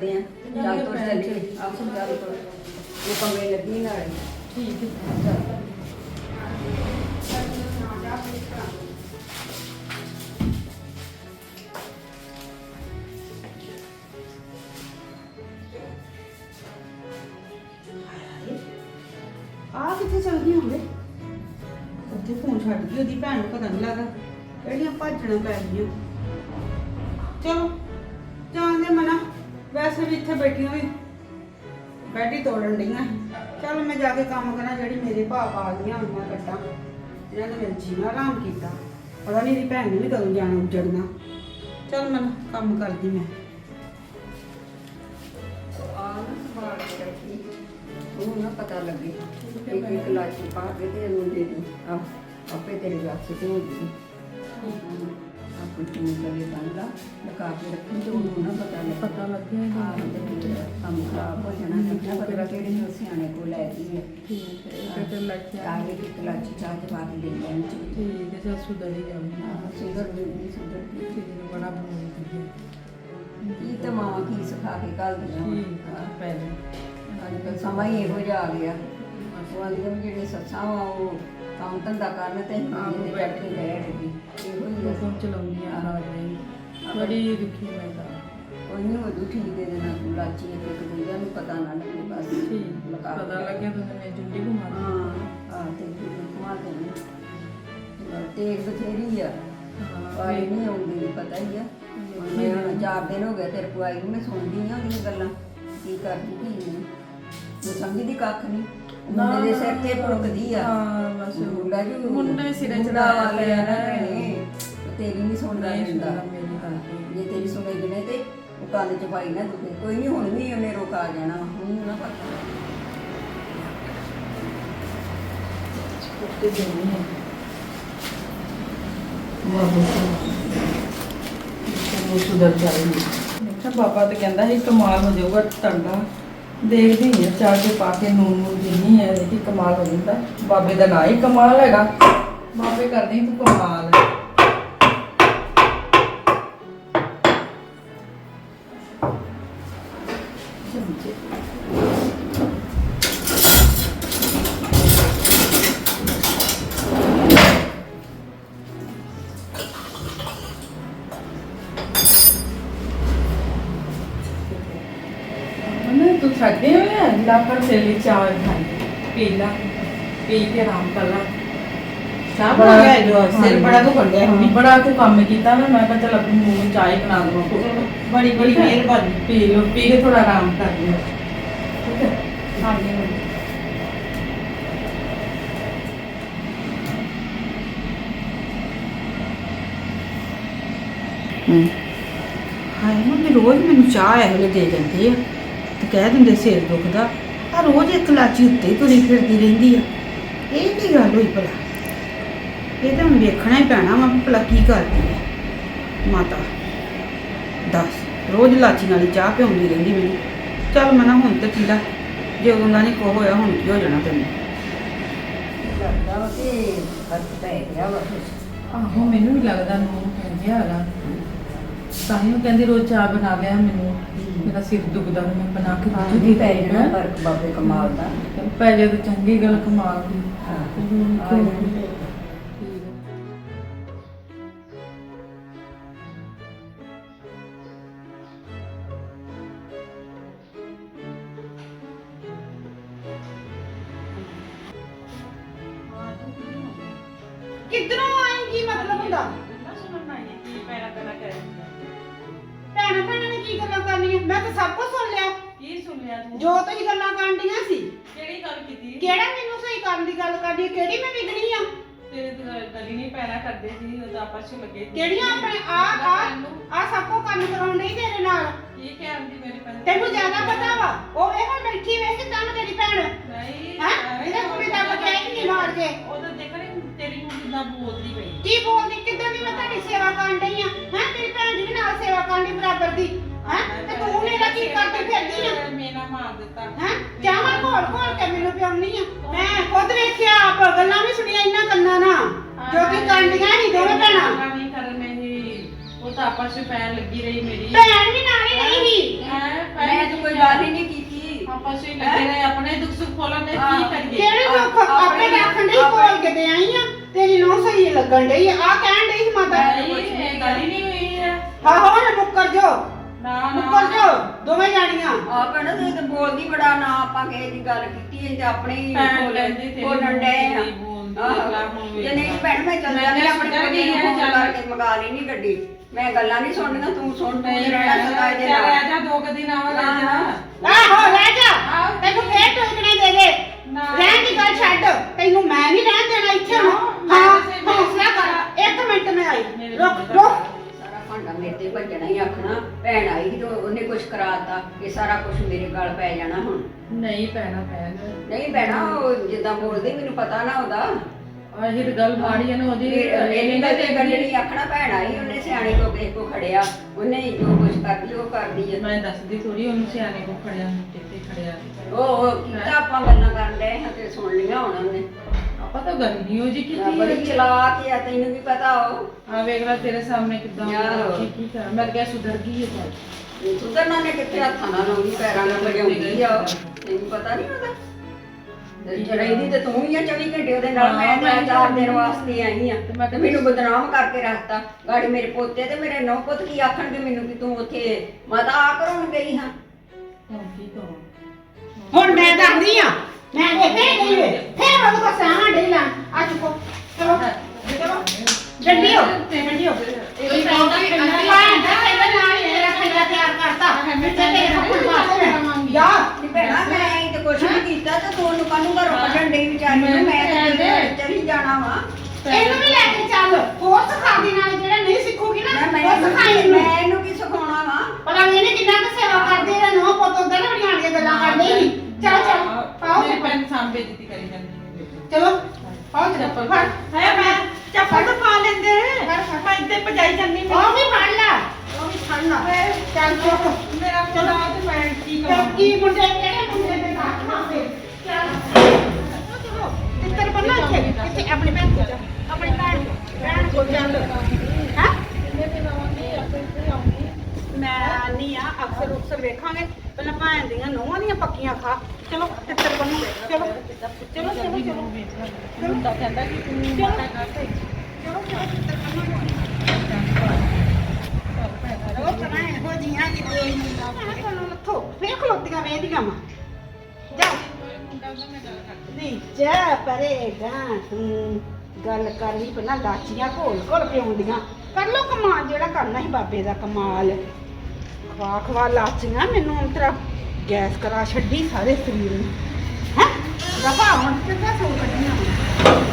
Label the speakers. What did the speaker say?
Speaker 1: ਕਰਦੇ ਆ। ਚੱਲ ਤੁਰ ਚੱਲੀਏ। ਆਪ ਚੱਲ ਤੁਰ ਉਹ ਕਮਰੇ ਲੱਗੀ ਨਾਲੇ
Speaker 2: ਠੀਕ ਹੈ।
Speaker 3: ਆ ਕਿੱਥੇ ਚਲ ਗਈ ਹੋਵੇ ਉੱਥੇ ਫੋਨ ਛੱਡ ਗਈ ਉਹਦੀ ਭੈਣ ਨੂੰ ਪਤਾ ਨਹੀਂ ਲੱਗਾ ਕਿਹੜੀਆਂ ਭਾਜਣਾ ਪੈ ਗਈਆਂ। ਚਲੋ ਜਾਣਦੇ ਮਨਾ। ਵੈਸੇ ਵੀ ਇੱਥੇ ਬੈਠੀਆਂ ਵੀ। ਬੈਠੀ ਤੋੜਨ ਡਈਆਂ ਚਲ ਮੈਂ ਜਾ ਕੇ ਕੰਮ ਕਰਾਂ ਜਿਹੜੀ ਮੇਰੇ ਭਾਪ ਆ ਗਈਆਂ ਉਹਨਾਂ ਕੱਟਾਂ। ਇਹਨਾਂ ਨੇ ਮੇਰਾ ਜੀਣਾ ਆਰਾਮ ਕੀਤਾ। ਪਤਾ ਨਹੀਂ ਇਹਦੀ ਭੈਣ ਨੇ ਵੀ ਕਦੋਂ ਜਾਣਾ ਉੱਜੜਨਾ। ਚਲ ਮੈਂ ਕੰਮ ਕਰਦੀ ਮੈਂ।
Speaker 1: ਆ ਨਾ ਸੰਭਾਲ ਕੇ ਰੱਖੀ ਉਹ ਨਾ ਪਤਾ ਲੱਗੇ। ਇੱਕ ਇੱਕ ਲਾਚੀ ਪਾ ਕੇ ਤੇ ਇਹਨੂੰ ਦੇ ਦੀ। ਆ ਆਪੇ ਤੇਰੇ ਵਾਸਤੇ ਤੇ ਹੋ ਜੂਗੀ। ਟੀਮ ਲਗੇ ਬੰਦਾ ਲਗਾ ਕੇ ਰੱਖੀ ਤੇ ਉਹਨੂੰ ਨਾ ਪਤਾ ਲੱਗੇ।
Speaker 2: ਪਤਾ ਲੱਗਿਆ
Speaker 1: ਹਾਂ ਤੇ ਫਿਰ ਕੰਮ ਖਰਾਬ ਹੋ ਜਾਣਾ। ਕਿੰਨਾ ਪਤਾ ਕਿਹੜੇ ਨੂੰ ਸਿਆਣੇ ਕੋ ਲੈ ਗਈ
Speaker 2: ਠੀਕ ਹੈ ਇਹ ਤੇ ਲੱਗਿਆ
Speaker 1: ਆ ਕੇ ਇੱਕ ਲਾਚੀ ਚਾਹ ਦੇ ਬਾਅਦ ਦੇ ਲੈਣ ਚ
Speaker 2: ਠੀਕ ਹੈ ਸਾ ਸੁਧਰ ਹੀ ਜਾਊਗੀ।
Speaker 1: ਹਾਂ, ਸੁੰਦਰ ਵੀ ਨਹੀਂ ਸੁੰਦਰ ਵੀ
Speaker 2: ਠੀਕ ਹੈ ਬੜਾ ਬੋਲਦੀ ਹੈ
Speaker 1: ਕੀ ਤਾਂ ਮਾਂ ਕੀ ਸਿਖਾ ਕੇ ਕੱਲ ਦਿਆਂ
Speaker 2: ਠੀਕ ਹੈ ਪਹਿਲੇ।
Speaker 1: ਅੱਜ ਕੱਲ੍ਹ ਸਮਾਂ ਹੀ ਇਹੋ ਜਿਹਾ ਆ ਗਿਆ। ਉਹ ਆਂਦੀਆਂ ਵੀ ਜਿਹੜੀਆਂ ਸੱਸਾਂ ਵਾ ਉਹ ਕੰਮ ਧੰਦਾ ਕਰਨ ਤੇ ਹਿੰਦੀ ਬੈਠ ਬੈਠ ਗਈ ਇਹੋ ਹੀ ਆ।
Speaker 2: ਹੁਕਮ ਚਲਾਉਂਦੀਆਂ ਰਾਜ ਨਹੀਂ। ਬੜੀ ਦੁਖੀ ਮੈਂ ਤਾਂ
Speaker 1: ਕੋਈ ਨਹੀਂ ਉਹ ਠੀਕ ਦੇ ਦੇਣਾ ਤੂੰ ਲਾਚੀ ਇੱਕ ਇੱਕ ਦੂਜਾ ਨੂੰ ਪਤਾ ਨਾ ਲੱਗੇ ਬਸ
Speaker 2: ਠੀਕ
Speaker 1: ਲਗਾ
Speaker 2: ਪਤਾ। ਲੱਗਿਆ ਤੁਹਾਨੂੰ ਮੈਂ ਜੁੰਡੀ ਘੁਮਾ
Speaker 1: ਹਾਂ ਆ ਤੇ ਤੂੰ ਘੁਮਾ ਦੇਣੀ। ਤੇਗ ਬਥੇਰੀ ਆ। ਆਈ ਨਹੀਂ ਆਉਂਦੀ ਪਤਾ ਹੀ ਆ। ਮੈਂ ਚਾਰ ਦਿਨ ਹੋ ਗਏ ਤੇਰੇ ਕੋ ਆਈ ਨੂੰ ਮੈਂ ਸੁਣਦੀ ਆ ਉਹਦੀਆਂ ਗੱਲਾਂ। ਕੀ ਕਰਦੀ ਕੀ ਨਹੀਂ। ਉਹ ਸਮਝਦੀ ਕੱਖ ਨਹੀਂ ਮੁੰਡੇ ਦੇ ਸਿਰ ਤੇ ਭੁੜਕਦੀ ਆ।
Speaker 2: ਹਾਂ ਬਸ।
Speaker 1: ਮੁੰਡਾ ਜੀ
Speaker 2: ਮੁੰਡੇ ਸਿਰੇ
Speaker 1: ਮੁੰਡਾ
Speaker 2: ਚੜਾ
Speaker 1: ਵਾਲੇ
Speaker 2: ਲਿਆ
Speaker 1: ਆ ਨਾ।
Speaker 2: ਨਾ
Speaker 1: ਭੈਣੇ, ਤੇਰੀ ਨਹੀਂ ਸੁਣਦਾ
Speaker 2: ਨਹੀਂ
Speaker 1: ਹੁੰਦਾ
Speaker 2: ਮੇਰੀ ਗੱਲ।
Speaker 1: ਜੇ ਤੇਰੀ ਸੁਣੇ ਜਨੇ ਤੇ ਉਹ ਕੰਨ ਚ ਪਾਈ ਨਾ ਦੁਖੇ ਕੋਈ ਨਹੀਂ ਹੁਣ ਵੀ ਉਹਨੇ ਰੋਕਾ ਜਾਣਾ। ਹੁਣ ਨਾ ਪਤਾ
Speaker 2: ਉੱਤੇ ਦੇਣੀ ਹੈ ਉਹ ਸੁਧਰ ਜਾਏਗੀ ਅੱਛਾ ਬਾਬਾ ਤਾਂ ਕਹਿੰਦਾ ਸੀ ਕਮਾਲ ਹੋ ਜਾਊਗਾ ਤੁਹਾਡਾ ਦੇਖਦੀ ਹਾਂ ਚਾਹ ਕੇ ਪਾ ਕੇ ਨੂਨ ਨੂੰ ਦਿੰਨੀ ਹੈ ਦੇਖੀ ਕਮਾਲ ਹੋ ਜਾਂਦਾ। ਬਾਬੇ ਦਾ ਨਾਂ ਹੀ ਕਮਾਲ ਹੈਗਾ। ਬਾਬੇ ਕਰਦੇ ਹੀ ਤੂੰ ਕਮਾਲ। हूँ यार ला पर चली चावल खाई पी ला पी के आराम कर ला
Speaker 3: ਸਾਹ ਹੋ ਗਿਆ ਜੋ ਸਿਰ ਬੜਾ ਦੁਖਣ ਡਿਆ ਹੁਣ
Speaker 2: ਬੜਾ ਤੂੰ ਕੰਮ ਕੀਤਾ ਨਾ ਮੈਂ ਕਿਹਾ ਚੱਲ ਆਪਣੀ ਮੂੰਹ ਨੂੰ ਚਾਹ ਹੀ ਬਣਾ ਦਵਾਂ
Speaker 3: ਬੜੀ ਬੜੀ ਮਿਹਰਬਾਨੀ
Speaker 2: ਪੀ ਲੋ ਪੀ ਕੇ ਥੋੜਾ ਆਰਾਮ ਕਰ ਲਿਓ ਠੀਕ ਹੈ ਹਾਂਜੀ
Speaker 3: ਹਾਏ ਮੰਮੀ ਰੋਜ਼ ਮੈਨੂੰ ਚਾਹ ਇਹੋ ਜਿਹੇ ਦੇ ਜਾਂਦੇ ਆ ਤੇ ਕਹਿ ਦਿੰਦੇ ਸਿਰ ਦੁਖਦਾ ਆ ਰੋਜ਼ ਇੱਕ ਲਾਚੀ ਉੱਤੇ ਤੁਰੀ ਫਿਰਦੀ ਰਹਿੰਦੀ ਆ ਇਹ ਕੀ ਗੱਲ ਹੋਈ ਭਲਾ? ਇਹ ਤਾਂ ਹੁਣ ਵੇਖਣਾ ਹੀ ਪੈਣਾ ਵਾ ਭਲਾ ਕੀ ਕਰਦੀ ਹੈ ਮਾਤਾ ਦੱਸ ਰੋਜ਼ ਲਾਚੀ ਨਾਲ ਹੀ ਚਾਹ ਪਿਉਂਦੀ ਰਹਿੰਦੀ ਮੈਨੂੰ ਚੱਲ ਮਨਾ ਹੁਣ ਤੇ ਪੀ ਲਾ ਜੇ ਉਦੋਂ ਦਾ ਨਹੀਂ ਕੋ ਹੋਇਆ ਹੁਣ ਕੀ ਹੋ ਜਾਣਾ ਤੈਨੂੰ?
Speaker 1: ਲੱਗਦਾ ਵਾ ਕਿ ਫ਼ਰਕ ਪੈ ਗਿਆ ਵਾ
Speaker 2: ਆਹੋ ਮੈਨੂੰ ਵੀ ਲੱਗਦਾ ਨੂੰ ਕਹਿੰਦੇ ਹੈਗਾ ਉਹ ਕਹਿੰਦੀ ਰੋਜ਼ ਚਾਹ ਬਣਾ ਲਿਆ ਮੈਨੂੰ। ਮੇਰਾ ਸਿਰ ਦੁਖਦਾ ਮੈਂ ਬਣਾ ਕੇ
Speaker 1: ਹਾਂ
Speaker 2: ਦੇ
Speaker 1: ਪੈ ਜਾਣਾ ਫ਼ਰਕ ਬਾਬੇ ਕਮਾਲ ਦਾ।
Speaker 2: ਪੈ ਜਾ ਤਾਂ ਚੰਗੀ ਗੱਲ ਕਮਾਲ ਦੀ।
Speaker 1: ਹਾਂ। ਆ ਜਾਣਾ।
Speaker 2: ਨਹੀਂ। ਠੀਕ ਹੈ।
Speaker 3: ਕਿੱਧਰੋਂ ਆਈ ਕੀ ਮਤਲਬ ਹੁੰਦਾ ਭੈਣਾਂ ਭੈਣਾਂ ਨੇ ਕੀ ਗੱਲਾਂ ਕਰਨੀਆਂ? ਮੈਂ ਤਾਂ ਸਭ ਕੁਝ ਸੁਣ ਲਿਆ।
Speaker 2: ਕੀ ਸੁਣਿਆ ਤੂੰ?
Speaker 3: ਜੋ ਤੁਸੀਂ ਗੱਲਾਂ ਕਰਨੀਆਂ ਸੀ।
Speaker 2: ਕਿਹੜੀ ਗੱਲ ਕੀਤੀ?
Speaker 3: ਕਿਹੜਾ ਮੈਨੂੰ ਸਹੀ ਕਰਨ ਦੀ ਗੱਲ ਕਰਦੀ ਹੈ? ਕਿਹੜੀ ਮੈਂ ਵਿਗੜੀ ਆ?
Speaker 2: ਤੇਰੇ ਤੇ ਗਲੀ ਨਹੀਂ ਪੈਣਾ ਕਰਦੇ ਸੀ ਉਹ ਤਾਂ ਆਪਸ ਵਿੱਚ ਲੱਗੇ ਸੀ।
Speaker 3: ਕਿਹੜੀਆਂ ਆਪਣੇ ਆ ਆ ਆ ਸਭ ਕੋ ਕੰਮ ਕਰਾਉਣ ਨਹੀਂ ਤੇਰੇ ਨਾਲ?
Speaker 2: ਕੀ ਕਹਿੰਦੀ ਮੇਰੀ ਭੈਣ
Speaker 3: ਤੈਨੂੰ ਜ਼ਿਆਦਾ ਪਤਾ ਵਾ ਉਹ ਵੇਖ ਹੁਣ ਬੈਠੀ ਵੇਖ ਕਿਦਾਂ ਤੇਰੀ ਭੈਣ।
Speaker 2: ਨਹੀਂ
Speaker 3: ਹੈ? ਇਹਦੇ ਕੁੜੀ ਦਾ ਬਚਾਈ ਨਹੀਂ ਮਾਰ ਕੇ।
Speaker 2: ਉਹ ਤਾਂ ਦੇਖ ਰਹੀ ਤੇਰੀ ਨੂੰ ਕਿੰਨਾ ਬੋਲਦੀ ਪਈ।
Speaker 3: ਕੀ ਬੋਲਦੀ ਕਿਦਾਂ ਦੀ ਮੈਂ ਤੁਹਾਡੀ ਸੇਵਾ ਕਰਨ ਡਈ ਆ? ਹੈ ਤੇਰੀ ਵੀ ਨਾਲ ਸੇਵਾ ਕਰਨ ਦੀ ਬਰਾਬਰ ਦੀ ਹੈ? ਤੇ ਤੂੰ ਮੇਰਾ ਕੀ ਕਰਦੀ ਫਿਰਦੀ ਆ?
Speaker 2: ਮੇਨਾ ਮਾਰ ਦਿੱਤਾ।
Speaker 3: ਹੈ? ਚਾਹਾਂ ਘੋਲ ਘੋਲ ਕੇ ਮੈਨੂੰ ਪਿਆਉਣੀ ਆ। ਮੈਂ ਖੁਦ ਵੇਖਿਆ ਆਪ ਗੱਲਾਂ ਵੀ ਸੁਣੀਆਂ ਇਹਨਾਂ ਕੰਨਾਂ ਨਾਲ। ਜੋ ਕਿ ਕਾਂਡੀਆਂ ਨਹੀਂ ਦੋਵੇਂ ਭੈਣਾਂ।
Speaker 2: ਨਹੀਂ ਕਰਨ ਨਹੀਂ ਉਹ ਤਾਂ ਆਪਸ ਵਿੱਚ ਪੈਰ ਲੱਗੀ ਰਹੀ ਮੇਰੀ।
Speaker 3: ਭੈਣ ਵੀ ਨਾਲ ਹੀ ਨਹੀਂ ਸੀ।
Speaker 2: ਹੈ?
Speaker 1: ਮੈਂ
Speaker 2: ਪਾਸੇ ਹੀ ਲੱਗੇ ਰਹੇ ਆਪਣੇ ਦੁੱਖ ਸੁੱਖ ਫੋਲਣ ਦੇ ਕੀ ਕਰੀਏ?
Speaker 3: ਕਿਹੜੇ ਲੋਕ
Speaker 1: ਆਪਣੇ-
Speaker 3: ਆਪੇ ਰੱਖਣ ਡਈ
Speaker 1: ਆਪਣੇ-
Speaker 3: ਕੋਲ ਕਿਤੇ ਆਈ ਆ। ਤੇਰੀ ਨੋ ਸਹੀ ਲੱਗਣ ਡਈ ਆ। ਆਹ ਕਹਿਣ ਡਈ ਸੀ ਮਾਤਾ।
Speaker 2: ਨਹੀਂ ਇਹ ਗੱਲ ਹੀ ਨਹੀਂ ਹੋਈ। ਹੈ
Speaker 3: ਹੁਣ ਮੁੱਕਰ ਜੋ।
Speaker 2: ਨਾ
Speaker 3: ਮੁੱਕਰ
Speaker 2: ਨਾ
Speaker 3: ਜੋ ਦੋਵੇਂ ਜਾਣੀਆਂ।
Speaker 1: ਆ ਭੈਣ ਤੂੰ ਤੇ ਬੋਲਦੀ ਬੜਾ ਨਾ ਆਪਾਂ ਕਿਸੇ ਦੀ ਗੱਲ ਕੀਤੀ ਐ ਤੇ ਆਪਣੇ ਹੀ
Speaker 2: ਭੈਣ
Speaker 1: ਬੋਲ-
Speaker 2: ਕਹਿੰਦੀ ਤੇਰੀ
Speaker 1: ਬੋਲਣ ਡਏ ਆ।
Speaker 2: ਬੋਲਦੀ, ਬੋਲਦੀ,
Speaker 1: ਆਹੋ।
Speaker 2: ਅਗਲਾ ਹੁਣ ਵੇਖ
Speaker 1: ਜੇ ਨਹੀਂ ਭੈਣ ਮੈਂ ਚੱਲ
Speaker 2: ਮੈਂ
Speaker 1: ਜਾਂਦੀ ਆਪਣੇ
Speaker 2: ਸੁਧਰ
Speaker 1: ਬੰਦੇ
Speaker 2: ਗਈ
Speaker 1: ਨੂੰ
Speaker 2: ਹੈ,
Speaker 1: ਫੋਨ
Speaker 2: ਚੱਲ।
Speaker 1: ਕਰਕੇ ਮੰਗਾ ਲਈ ਨਹੀਂ ਗੱਡੀ। ਮੈਂ ਗੱਲਾਂ ਨਹੀਂ ਸੁਣਨੀਆਂ ਤੂੰ ਸੁਣ ਤੂੰ
Speaker 2: ਨਹੀਂ
Speaker 1: ਰਹਿਣਾ ਸਦਾ ਇਹਦੇ
Speaker 2: ਚੱਲ
Speaker 1: ਨਾਲ।
Speaker 2: ਆ ਜਾ ਦੋ ਕੁ ਦਿਨ ਆਵਾ ਰਹਿ ਜਾ।
Speaker 3: ਆਹੋ ਰਹਿ ਜਾ।
Speaker 2: ਆਹੋ।
Speaker 3: ਤੈਨੂੰ ਫੇਰ ਟੋਕਣੇ ਦੇ ਦੇ।
Speaker 2: ਨਾ।
Speaker 3: ਰਹਿਣ ਦੀ ਗੱਲ ਛੱਡ। ਤੈਨੂੰ ਮੈਂ ਨਹੀਂ ਰਹਿਣ ਦੇਣਾ ਇੱਥੇ। ਹੁਣ
Speaker 1: ਕਰਾਤਾ ਇਹ ਸਾਰਾ ਕੁਝ ਮੇਰੇ ਗਲ ਪੈ ਜਾਣਾ ਹੁਣ।
Speaker 2: ਨਹੀਂ ਪੈਣਾ ਪੈਣ
Speaker 1: ਨਹੀਂ ਭੈਣਾ ਉਹ ਜਿੱਦਾਂ ਬੋਲਦੀ ਮੈਨੂੰ ਪਤਾ ਨਾ ਉਹਦਾ।
Speaker 2: ਆਹੀ ਤੇ ਗੱਲ ਮਾੜੀ ਹੈ ਨਾ ਉਹਦੀ।
Speaker 1: ਇਹਨੇ ਤਾਂ ਤੇ ਗੱਲਣੀ ਆਖਣਾ ਭੈਣ ਆਈ ਉਹਨੇ ਸਿਆਣੇ ਕੋ ਕਿਸੇ ਕੋ ਖੜਿਆ। ਉਹਨੇ ਹੀ ਜੋ ਕੁਝ ਕਰਦੀ ਉਹ ਕਰਦੀ ਹੈ
Speaker 2: ਮੈਂ ਦੱਸਦੀ ਥੋੜੀ ਉਹਨੂੰ ਸਿਆਣੇ ਕੋ ਖੜਿਆ ਕਿੱਥੇ ਖੜਿਆ।
Speaker 1: ਉਹ ਉਹ ਕੀਤਾ ਆਪਾਂ ਗੱਲਾਂ ਕਰਨ ਡਏ ਹਾਂ ਤੇ ਸੁਣ ਲਈਆਂ ਹੁਣ ਉਹਨੇ।
Speaker 2: ਆਪਾਂ ਤਾਂ ਗੱਲ ਨਹੀਂ ਉਹ ਜੀ
Speaker 1: ਆ ਬੜੀ
Speaker 2: ਕੀਤੀ
Speaker 1: ਚਲਾਕ ਆ ਤੈਨੂੰ ਵੀ ਪਤਾ ਉਹ।
Speaker 2: ਆ ਵੇਖ ਲੈ ਤੇਰੇ ਸਾਹਮਣੇ ਕਿਦਾਂ
Speaker 1: ਯਾਰ।
Speaker 2: ਕੀ ਕੀ ਕਰ ਮੈਂ ਕਿਹਾ ਸੁਧਰ ਗਈ ਹੈ ਚੱਲ
Speaker 1: ਸੁਧਰਨਾ ਨੇ ਕਿੱਥੇ ਹੱਥਾਂ ਨਾਲ ਲਾਉਂਦੀ ਪੈਰਾਂ ਨਾਲ ਵਜਾਉਂਦੀ ਆ। ਉਹ। ਤੈਨੂੰ ਪਤਾ ਨਹੀਂ ਉਹਦਾ? ਜਰੈਦੀ ਤੇ ਤੂੰ ਹੀ ਆ 24 ਘੰਟੇ ਉਹਦੇ ਨਾਲ ਮੈਂ ਤਾਂ ਚਾਰ ਦਿਨ ਵਾਸਤੇ ਆਈ ਆ।
Speaker 2: ਤੇ ਮੈਂ
Speaker 1: ਤੇ ਮੈਨੂੰ ਬਦਨਾਮ ਕਰਕੇ ਰੱਖਤਾ। ਗਾੜੀ ਮੇਰੇ ਪੋਤੇ ਤੇ ਮੇਰੇ ਨੌ ਪੁੱਤ ਕੀ ਆਖਣਗੇ ਮੈਨੂੰ ਕਿ ਤੂੰ ਉੱਥੇ ਮਾਤਾ ਆ ਕਰਾਉਣ ਗਈ ਹਾਂ?
Speaker 2: ਹੁਣ ਕੀ ਕਰਾਂ
Speaker 3: ਹੁਣ ਮੈਂ ਦੱਸਦੀ ਆ। ਮੈਂ ਦੇਖੇ ਨਹੀਂ ਵੇ ਫੇਰ ਉਹਨੂੰ ਕੋ ਸਾਹਾਂ ਡੇ ਲਾਂ ਆ। ਚੁੱਕੋ। ਚਲੋ। ਚਲੋ ਜਲਦੀ ਹੋ। ਜਲਦੀ ਹੋ। ਇਹ ਕਹਿੰਦਾ ਨਾਲ ਹੀ ਮੇਰਾ ਤਿਆਰ ਕਰਤਾ। ਮੈਂ ਤੇਰੇ ਹੱਥ ਮਾਰ ਜਾ
Speaker 1: ਨੀ ਭੈਣਾ ਮੈਂ ਇਹ ਤੇ ਕੁਛ ਨਹੀਂ ਕੀਤਾ ਤੇ ਤੂੰ ਉਹਨੂੰ ਕਾਹਨੂੰ ਘਰੋਂ ਕੱਢਣ ਡਈ ਵਿਚਾਰੀ ਨੂੰ ਮੈਂ ਤਾਂ ਤੇਰੇ ਚਲੀ ਜਾਣਾ ਵਾ।
Speaker 3: ਇਹਨੂੰ ਵੀ ਲੈ ਕੇ ਚੱਲ। ਹੋਰ ਸਿਖਾ ਦੀ ਨਾਲ ਜਿਹੜਾ ਨਹੀਂ ਸਿੱਖੂਗੀ ਨਾ
Speaker 1: ਮੈਂ
Speaker 3: ਉਹ ਸਿਖਾਈ
Speaker 1: ਮੈਂ
Speaker 3: ਇਹਨੂੰ।
Speaker 1: ਮੈਂ ਇਹਨੂੰ ਕੀ ਸਿਖਾਉਣਾ ਵਾ?
Speaker 3: ਪਤਾ ਨਹੀਂ ਇਹਨੇ ਕਿੰਨਾ ਕੁ ਸੇਵਾ ਕਰਦੀ ਇਹਦਾ ਨੋ ਪੁੱਤ ਉਧਰ ਨਾ ਬੜੀਆਂ ਦੀਆਂ ਗੱਲਾਂ ਕਰਦੇ ਸੀ। ਚਲ ਚਲ ਪਾਓ
Speaker 2: ਮੇਰੇ
Speaker 3: ਚੱਪਲ।
Speaker 2: ਪੈਨ ਸਾਹਮਣੇ ਦਿੱਤੀ ਕਰੀ ਜਾਂਦੀ
Speaker 3: ਚਲੋ ਪਾਓ ਚੱਪਲ ਫੜ।
Speaker 2: ਹੈ ਮੈਂ ਚੱਪਲ ਤਾਂ ਪਾ ਲੈਂਦੇ। ਮੈਂ ਇੱਥੇ ਭਜਾਈ ਜਾਂਦੀ
Speaker 3: ਉਹ ਵੀ ਫੜ ਲੈ ਉਹ ਵੀ ਫੜ ਲੈ ਚੱਲ ਚੁੱਕ
Speaker 2: ਮੇਰਾ ਚਲਾ ਤੇ ਮੈਂ ਕੀ ਕਰਾਂ
Speaker 3: ਕੀ ਮੁੰਡੇ ਕਿਹੜੇ ਮੁੰਡੇ ਦੇ ਹੱਥ ਮਾਰਦੇ ਚੱਲ ਚਲੋ ਤਿੱਤਰ ਬੰਨਾ ਇੱਥੇ ਇੱਥੇ ਆਪਣੀ ਭੈਣ ਕੋਲ ਜਾ ਆਪਣੀ ਭੈਣ ਕੋਲ ਭੈਣ ਕੋਲ ਚੱਲ ਹਾਂ ਮੈਂ ਨਹੀਂ ਆ ਅਕਸਰ ਅਕਸਰ ਵੇਖਾਂਗੇ ਪਹਿਲਾਂ ਭੈਣ ਦੀਆਂ ਨੋਹਾਂ ਦੀਆਂ ਪੱਕੀਆਂ ਖਾ। ਚਲੋ ਤਿੱਤਰ ਬੰਨੋ। ਚਲੋ ਚਲੋ ਚਲੋ ਚਲੋ।
Speaker 2: ਮੁੰਡਾ ਕਹਿੰਦਾ ਕਿ ਤੂੰ ਮਾਤਾ ਕਰਦੇ
Speaker 3: ਚਲੋ ਚਲੋ ਤਿੱਤਰ ਬੰਨੋ। ਉਹ ਕਰਾਂ ਇਹੋ ਜੀਆਂ ਕਿ ਕੋਈ ਮੁੰਡਾ ਮੈਂ ਕੋਲੋਂ ਲੱਥੋ ਫੇਰ ਖਲੋਤੀਆਂ ਵੇਂਦੀਆਂ ਵਾ। ਜਾ। ਨਹੀਂ ਜਾ ਪਰੇਗਾ ਤੂੰ। ਗੱਲ ਕਰ ਲਈ ਪਹਿਲਾਂ ਲਾਚੀਆਂ ਘੋਲ ਘੋਲ ਪਿਉਂਦੀਆਂ ਕਰ ਲੋ ਕਮਾਲ ਜਿਹੜਾ ਕਰਨਾ ਸੀ ਬਾਬੇ ਦਾ ਕਮਾਲ। ਖਵਾ ਖਵਾ ਲਾਚੀਆਂ ਮੈਨੂੰ ਅੰਤਰਾ ਗੈਸ ਕਰਾ ਛੱਡੀ ਸਾਰੇ ਸਰੀਰ ਨੂੰ। ਹੈ? ਰਫਾ ਹੁਣ ਕਿੱਥੇ ਸੋ ਕੱਢੀਆਂ?